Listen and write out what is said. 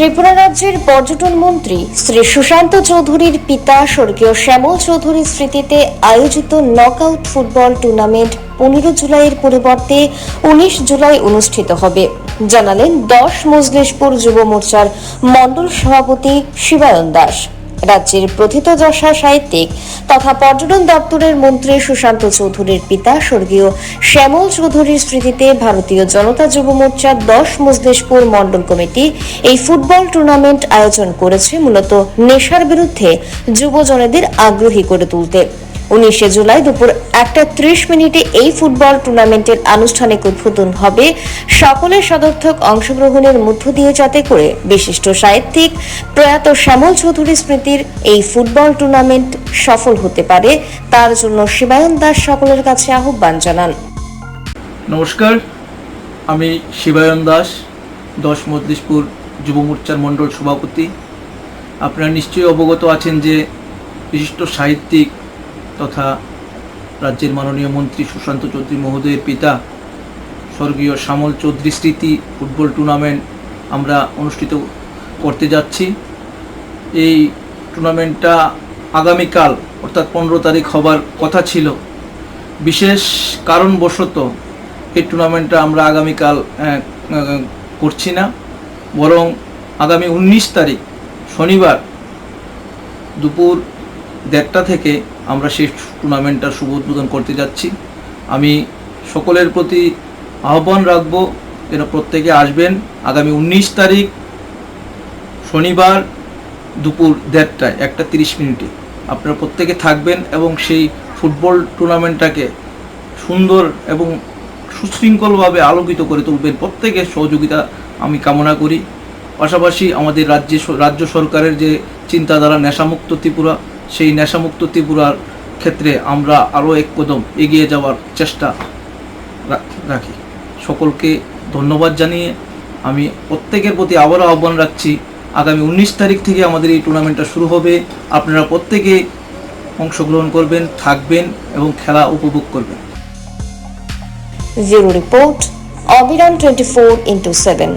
ত্রিপুরা রাজ্যের পর্যটন মন্ত্রী শ্রী সুশান্ত চৌধুরীর পিতা স্বর্গীয় শ্যামল চৌধুরীর স্মৃতিতে আয়োজিত নকআউট ফুটবল টুর্নামেন্ট পনেরো জুলাইয়ের পরিবর্তে উনিশ জুলাই অনুষ্ঠিত হবে। জানালেন দশ মজলিশপুর যুব মোর্চার মণ্ডল সভাপতি শিবায়ন দাস। রাজ্যের প্রথিতযশা সাহিত্যিক তথা পর্যটন দপ্তরের মন্ত্রী সুশান্ত চৌধুরীর পিতা স্বর্গীয় শ্যামল চৌধুরীর স্মৃতিতে ভারতীয় জনতা যুব মোর্চার দশ মজলিশপুর মন্ডল কমিটি এই ফুটবল টুর্নামেন্ট আয়োজন করেছে, মূলত নেশার বিরুদ্ধে যুবজনেদের আগ্রহী করে তুলতে। উনিশে জুলাই দুপুর একটা ত্রিশ মিনিটে এই ফুটবল টুর্নামেন্টের আনুষ্ঠানিক উদ্বোধন হবে। সকলের সদর্থক অংশগ্রহণের মধ্য দিয়ে যাতে করে বিশিষ্ট সাহিত্যিক প্রয়াত শ্যামল চৌধুরী স্মৃতির এই ফুটবল টুর্নামেন্ট সফল হতে পারে, তার জন্য শিবায়ন দাস সকলের কাছে আহ্বান জানান। নমস্কার, আমি শিবায়ন দাস, দশ মজলিশপুর যুব মোর্চার মণ্ডল সভাপতি। আপনারা নিশ্চয়ই অবগত আছেন যে বিশিষ্ট সাহিত্যিক তথা রাজ্যের মাননীয় মন্ত্রী সুশান্ত চৌধুরী মহোদয়ের পিতা স্বর্গীয় শ্যামল চৌধুরী স্মৃতি ফুটবল টুর্নামেন্ট আমরা অনুষ্ঠিত করতে যাচ্ছি। এই টুর্নামেন্টটা আগামীকাল, অর্থাৎ পনেরো তারিখ হবার কথা ছিল। বিশেষ কারণবশত এই টুর্নামেন্টটা আমরা আগামীকাল করছি না। বরং আগামী উনিশ তারিখ শনিবার দুপুর দেড়টা থেকে আমরা সেই টুর্নামেন্টটার শুভ উদ্বোধন করতে যাচ্ছি। আমি সকলের প্রতি আহ্বান রাখব যেন প্রত্যেকে আসবেন আগামী উনিশ তারিখ শনিবার দুপুর দেড়টায়, একটা তিরিশ মিনিটে। আপনারা প্রত্যেকে থাকবেন এবং সেই ফুটবল টুর্নামেন্টটাকে সুন্দর এবং সুশৃঙ্খলভাবে আলোকিত করে তুলবেন। প্রত্যেকের সহযোগিতা আমি কামনা করি। পাশাপাশি আমাদের রাজ্যে রাজ্য সরকারের যে চিন্তাধারা, নেশামুক্ত ত্রিপুরা সেই নেশামুক্ত ত্রিপুরার ক্ষেত্রে আমরা আরও এক কদম এগিয়ে যাওয়ার চেষ্টা রাখি। সকলকে ধন্যবাদ জানিয়ে আমি প্রত্যেকের প্রতি আবারও আহ্বান রাখছি, আগামী উনিশ তারিখ থেকে আমাদের এই টুর্নামেন্টটা শুরু হবে। আপনারা প্রত্যেকে অংশগ্রহণ করবেন, থাকবেন এবং খেলা উপভোগ করবেন। Bureau report, Abiram twenty four into seven.